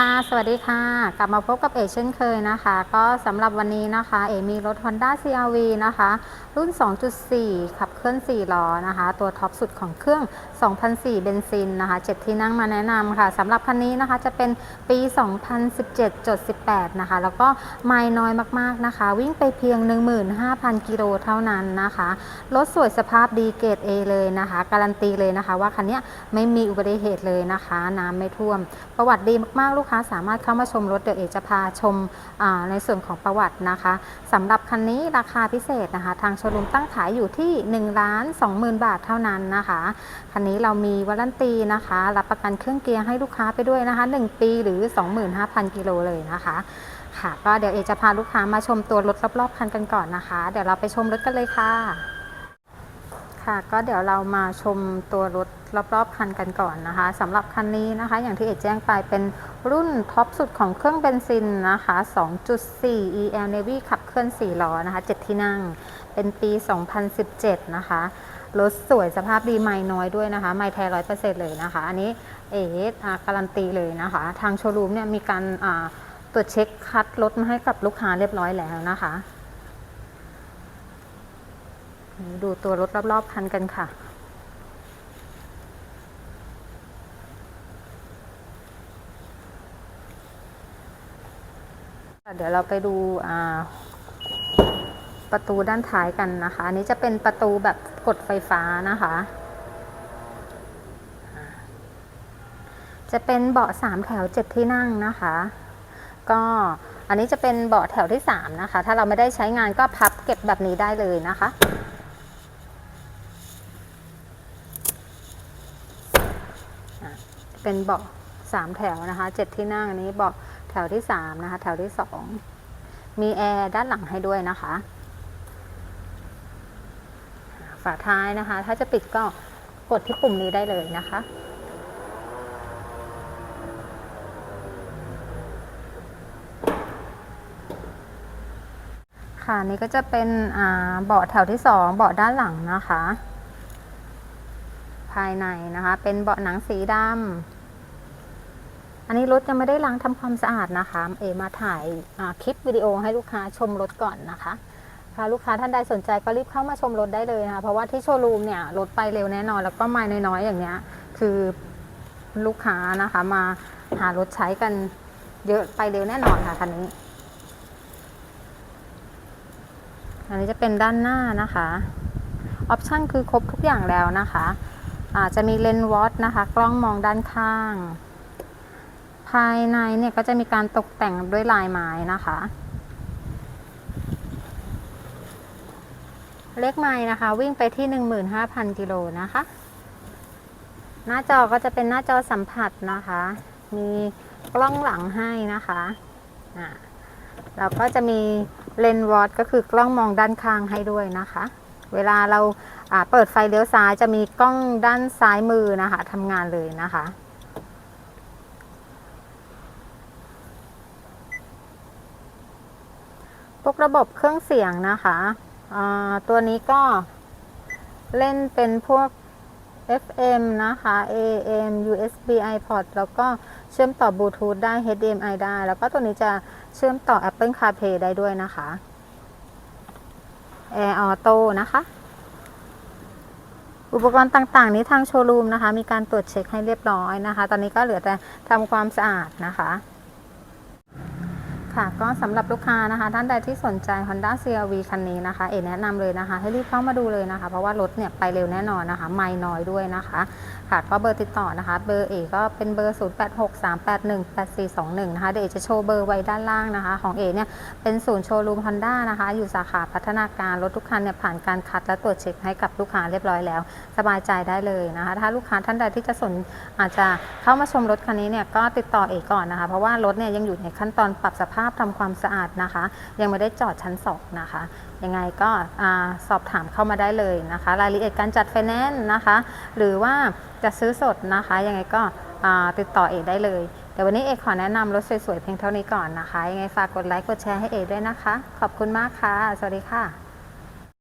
ค่ะ สวัสดีค่ะ กลับมาพบกับเอเช่นเคยนะคะ ก็สำหรับวันนี้นะคะ เอมีรถ Honda CRV นะคะ รุ่น 2.4 ขับเคลื่อน 4 ล้อนะคะ ตัวท็อปสุดของเครื่อง 2004 เบนซินนะคะ 7 ที่นั่งมาแนะนำค่ะสำหรับคันนี้นะคะจะเป็นปี 2017จด18 นะคะ แล้วก็ไม่น้อยมากๆนะคะ วิ่งไปเพียง 15,000 กิโลเท่านั้นนะคะ รถสวยสภาพดีเกรด A เลยนะคะ การันตีเลยนะคะ ว่าคันนี้ไม่มีอุบัติเหตุเลยนะคะ น้ำไม่ท่วม ประวัติดีมากๆลูกค้าสามารถเข้ามาชมรถเดี๋ยวเอจะพาชมในส่วนของประวัตินะคะสำหรับคันนี้ราคาพิเศษนะคะ ทางโชว์รูมตั้งขายอยู่ที่1ล้าน20,000 บาทเท่านั้นนะคะคันนี้เรามีวารันตีนะคะ รับประกันเครื่องเกียร์ให้ลูกค้าไปด้วยนะคะ 1 ปีหรือ 25,000 กิโลเลยนะคะค่ะก็เดี๋ยวเอจะพาลูกค้ามาชมตัวรถรอบๆคันกันก่อนนะคะ เดี๋ยวเราไปชมรถกันเลยค่ะ ค่ะก็เดี๋ยวเรามาชมตัวรถรอบๆคันกันก่อนนะคะสำหรับคันนี้นะคะ อย่างที่เอแจ้งไปเป็นรุ่นท็อปสุดของเครื่องเบนซินนะคะ 2.4 EL Navy ขับเคลื่อน 4 ล้อนะคะ 7 ที่นั่ง เป็นปี 2017 นะคะ รถสวยสภาพดีไม่น้อยด้วยนะคะ ไม่แท้ร้อยเปอร์เซ็นต์เลยนะคะ อันนี้เอการันตีเลยนะคะ ทางโชว์รูมเนี่ยมีการตรวจเช็คคัดรถมาให้กับลูกค้าเรียบร้อยแล้วนะคะ ดูตัวรถรอบ ๆ คันกันค่ะ เดี๋ยวเราไปดูประตูด้านท้ายกันนะคะ อันนี้จะเป็นประตูแบบกดไฟฟ้านะคะ จะเป็นเบาะสามแถวเจ็ดที่นั่งนะคะ ก็อันนี้จะเป็นเบาะแถวที่สามนะคะ ถ้าเราไม่ได้ใช้งานก็พับเก็บแบบนี้ได้เลยนะคะ เป็นเบาะสามแถวนะคะเจ็ดที่นั่งอันนี้เบาะแถวที่สามนะคะ แถวที่สองมีแอร์ด้านหลังให้ด้วยนะคะ ฝาท้ายนะคะ ถ้าจะปิดก็กดที่ปุ่มนี้ได้เลยนะคะค่ะนี่ก็จะเป็นเบาะแถวที่สองเบาะด้านหลังนะคะ ภายในนะคะ เป็นเบาะหนังสีดำ อันนี้รถยังไม่ได้ล้างทำความสะอาดนะคะ เอมาถ่ายคลิปวิดีโอให้ลูกค้าชมรถก่อนนะคะถ้าลูกค้าท่านใดสนใจก็รีบเข้ามาชมรถได้เลยนะคะเพราะว่าที่โชว์รูมเนี่ยรถไปเร็วแน่นอน แล้วก็ไม่น้อยๆอย่างเนี้ยคือลูกค้านะคะมาหารถใช้กันเยอะไปเร็วแน่นอนค่ะคันนี้ อันนี้จะเป็นด้านหน้านะคะออปชั่นคือครบทุกอย่างแล้วนะคะอาจจะมีเลนส์วอตนะคะ กล้องมองด้านข้าง ภายในเนี่ยก็จะมีการตกแต่งด้วยลายไม้นะคะ เลขไม้นะคะ วิ่งไปที่ 15,000 กิโลนะคะ หน้าจอก็จะเป็นหน้าจอสัมผัสนะคะ มีกล้องหลังให้นะคะอ่าแล้วก็จะมีเลนส์วอตก็คือกล้องมองด้านข้างให้ด้วยนะคะ เวลาเราเปิดไฟเลี้ยวซ้ายจะมีกล้องด้านซ้ายมือนะคะทำงานเลยนะคะ พวกระบบเครื่องเสียงนะคะตัวนี้ก็เล่นเป็นพวก FM นะคะ AM USB iPod แล้วก็เชื่อมต่อบลูทูธได้ HDMI ได้ แล้วก็ตัวนี้จะเชื่อมต่อ Apple CarPlay ได้ด้วยนะคะ Air Auto นะคะ อุปกรณ์ต่างๆ นี้ทางโชว์รูมนะคะ มีการตรวจเช็คให้เรียบร้อยนะคะ ตอนนี้ก็เหลือแต่ทำความสะอาดนะคะ ค่ะก็สำหรับลูกค้านะคะ ท่านใดที่สนใจ Honda CRV คันนี้นะคะเอแนะนำเลยนะคะ ให้รีบเข้ามาดูเลยนะคะ เพราะว่ารถเนี่ยไปเร็วแน่นอนนะคะ ไม่น้อยด้วยนะคะค่ะก็เบอร์ติดต่อนะคะ เบอร์เอก็เป็นเบอร์ 0863818421 นะคะเดี๋ยวจะโชว์เบอร์ไว้ด้านล่างนะคะ ของเอเนี่ยเป็นศูนย์โชว์รูม Honda นะคะ อยู่สาขาพัฒนาการรถทุกคันเนี่ยผ่านการคัดและตรวจเช็คให้กับลูกค้าเรียบร้อยแล้ว สบายใจได้เลยนะคะ ถ้าลูกค้าท่านใดที่จะสนอาจจะเข้ามาชมรถคันนี้เนี่ยก็ติดต่อเอก่อนนะคะ เพราะว่ารถเนี่ยยังอยู่ในขั้นตอนปรับสภาพทำความสะอาดนะคะ ยังไม่ได้จอดชั้นสองนะคะ ยังไงก็สอบถามเข้ามาได้เลยนะคะ รายละเอียดการจัดไฟแนนซ์นะคะ หรือว่าจะซื้อสดนะคะ ยังไงก็ติดต่อเอกได้เลยเดี๋ยววันนี้เอกขอแนะนำรถสวยๆเพียงเท่านี้ก่อนนะคะ ยังไงฝากกดไลค์กดแชร์ให้เอกด้วยนะคะ ขอบคุณมากค่ะ สวัสดีค่ะ